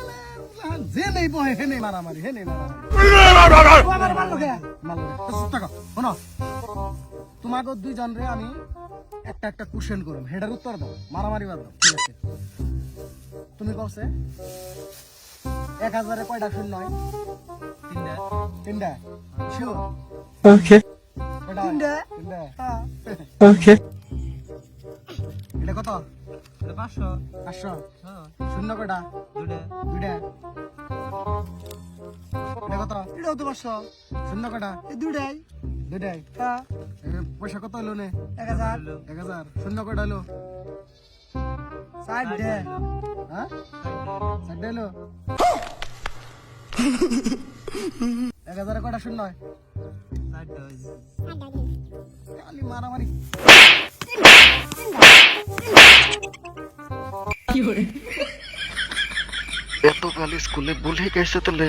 এলে, যে নেই বহে হে নেই মারামারি। হে নেই। তোমাকে দুইজন রে আমি একটা একটা কোশ্চেন করুম হেডার উত্তর দাও মারামারি বাদ দাও ঠিক আছে? তুমি কবছে এক হাজারে কয়টা শূন্য হয়? তিনটা। তিনটা। Sure Okay. তিনটা? তিনটা। Okay. এটা কত? এটা পাঁচশো। পাঁচশো। হ্যাঁ। শূন্য কয়টা? দুটা দুইটা। এটা কত? এটাও তো পাঁচশো। শূন্য কয়টা? এই দুইটাই। দুইটাই। হ্যাঁ পয়সা কত হলো নে? এক হাজার। এক হাজার। শূন্য কয়টা হলো? ষাট হ্যাঁ? ষাট হলো? এক হাজারে কয়টা শূন্য হয়? মারামারি। এত কাল স্কুলে ভুলে গেছে তাহলে?